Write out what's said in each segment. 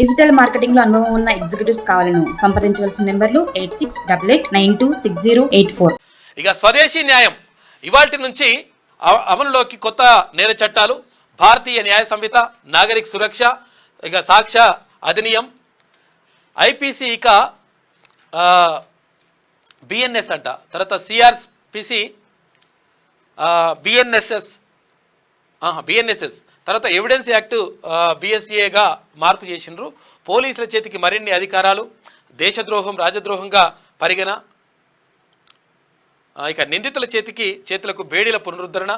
Digital మార్కెటింగ్లో అనుభవం ఉన్న executives కావాలను సంప్రదించవలసిన నెంబర్లు eight six double eight nine two six zero eight four. ఇక స్వదేశీ న్యాయం. ఇవాటి నుంచి అమలులోకి కొత్త నేర చట్టాలు భారతీయ న్యాయ సంహిత నాగరిక సురక్ష ఇక సాక్ష అధినియం ఐపీసీ ఇక బిఎన్ఎస్ అంట. తర్వాత సిఆర్పిసి బిఎన్ఎస్ఎస్ బిఎన్ఎస్ఎస్ తర్వాత ఎవిడెన్స్ యాక్ట్ బిఎస్ఏగా మార్పు చేసిండ్రు. పోలీసుల చేతికి మరిన్ని అధికారాలు దేశద్రోహం రాజద్రోహంగా పరిగణ. ఇక నిందితుల చేతికి చేతులకు బేడీల పునరుద్ధరణ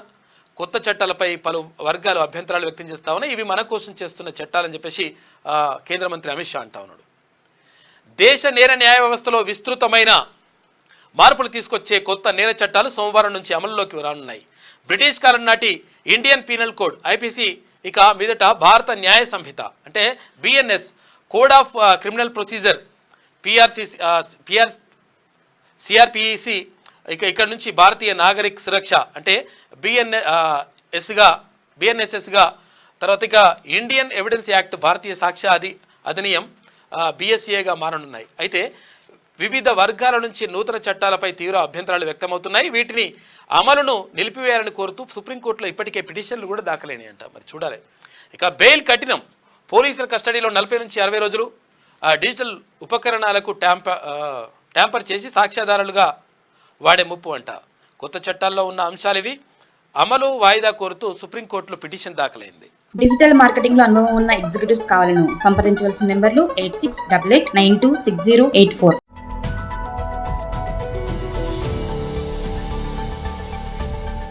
కొత్త చట్టాలపై పలు వర్గాలు అభ్యంతరాలు వ్యక్తం చేస్తా ఉన్నాయి. ఇవి మన కోసం చేస్తున్న చట్టాలని చెప్పేసి కేంద్ర మంత్రి అమిత్ షా అంటా ఉన్నాడు. దేశ నేర న్యాయ వ్యవస్థలో విస్తృతమైన మార్పులు తీసుకొచ్చే కొత్త నేర చట్టాలు సోమవారం నుంచి అమల్లోకి రానున్నాయి. బ్రిటిష్ కాలం నాటి ఇండియన్ పీనల్ కోడ్ ఐపీసీ ఇక మీదట భారత న్యాయ సంహిత అంటే BNS code of criminal procedure PRC PR CRPEC ఇక ఇక్కడ నుంచి భారతీయ నాగరిక సురక్ష అంటే బిఎన్ ఎస్గా బిఎన్ఎస్ఎస్గా తర్వాత ఇక Indian evidence act Bharatiya Sakshya అధి అధినియం బిఎస్ఏగా మారనున్నాయి. అయితే వివిధ వర్గాల నుంచి నూతన చట్టాలపై తీవ్ర అభ్యంతరాలు వ్యక్తమవుతున్నాయి. వీటిని అమలును నిలిపివేయాలని కోరుతూ సుప్రీంకోర్టులో ఇప్పటికే పిటిషన్లు కూడా దాఖలైనాయంట. మరి చూడాలి. ఇక బెయిల్ కఠినం. పోలీసుల కస్టడీలో నలభై నుంచి అరవై రోజులు డిజిటల్ ఉపకరణాలకు ట్యాంప ట్యాంపర్ చేసి సాక్ష్యాధారాలుగా వాడే ముప్పు అంట. కొత్త చట్టాల్లో ఉన్న అంశాలు ఇవి. అమలు వాయిదా కోరుతూ సుప్రీంకోర్టులో పిటిషన్ దాఖలైంది. డిజిటల్ మార్కెటింగ్లో అనుభవం ఉన్న ఎగ్జిక్యూటివ్స్ కావాలను సంప్రదించవలసిన నెంబర్లు eight six double eight nine two six zero eight four.